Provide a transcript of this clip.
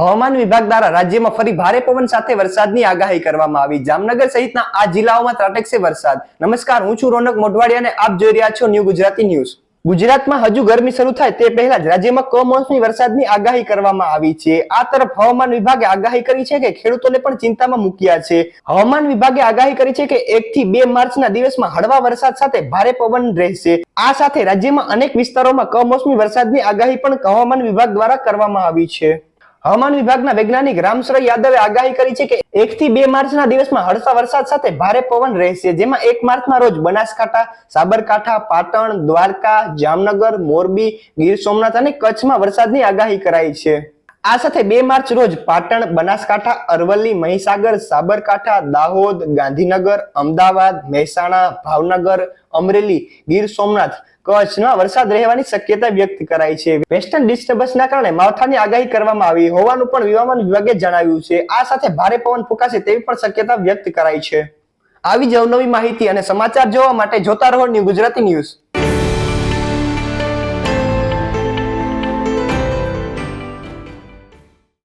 હવામાન વિભાગ દ્વારા રાજ્યમાં ફરી ભારે પવન સાથે વરસાદની આગાહી કરવામાં આવી. જામનગર સહિતના આ જિલ્લાઓમાં ત્રાટકશે વરસાદ. નમસ્કાર, હું છું રોનક મોઢવાડિયા અને આપ જોઈ રહ્યા છો ન્યૂ ગુજરાતી ન્યૂઝ. ગુજરાતમાં હજુ ગરમી શરૂ થાય તે પહેલા જ રાજ્યમાં કમોસમી વરસાદની આગાહી કરવામાં આવી છે. આ તરફ હવામાન વિભાગે આગાહી કરી છે કે ખેડૂતોને પણ ચિંતામાં મૂક્યા છે. હવામાન વિભાગે આગાહી કરી છે કે એક થી બે માર્ચના દિવસમાં હળવા વરસાદ સાથે ભારે પવન રહેશે. આ સાથે રાજ્યમાં અનેક વિસ્તારોમાં કમોસમી વરસાદની આગાહી પણ હવામાન વિભાગ દ્વારા કરવામાં આવી છે. હવામાન વિભાગના વૈજ્ઞાનિક રામસરોય યાદવે આગાહી કરી છે કે એક થી બે માર્ચના દિવસમાં હળસા વરસાદ સાથે ભારે પવન રહેશે, જેમાં એક માર્ચના રોજ બનાસકાંઠા, સાબરકાંઠા, પાટણ, દ્વારકા, જામનગર, મોરબી, ગીર સોમનાથ અને કચ્છમાં વરસાદની આગાહી કરાઈ છે. આ સાથે બે માર્ચ રોજ પાટણ, બનાસકાંઠા, અરવલ્લી, મહીસાગર, સાબરકાંઠા, દાહોદ, ગાંધીનગર, અમદાવાદ, મહેસાણા, ભાવનગર, અમરેલી, ગીર સોમનાથ કચ્છમાં વરસાદ રહેવાની શક્યતા વ્યક્ત કરાઈ છે. વેસ્ટર્ન ડિસ્ટર્બન્સના કારણે માવઠાની આગાહી કરવામાં આવી હોવાનું પણ હવામાન વિભાગે જણાવ્યું છે. આ સાથે ભારે પવન ફૂંકાશે તેવી પણ શક્યતા વ્યક્ત કરાઈ છે. આવી જ અવનવી માહિતી અને સમાચાર જોવા માટે જોતા રહો ન્યૂ ગુજરાતી ન્યૂઝ.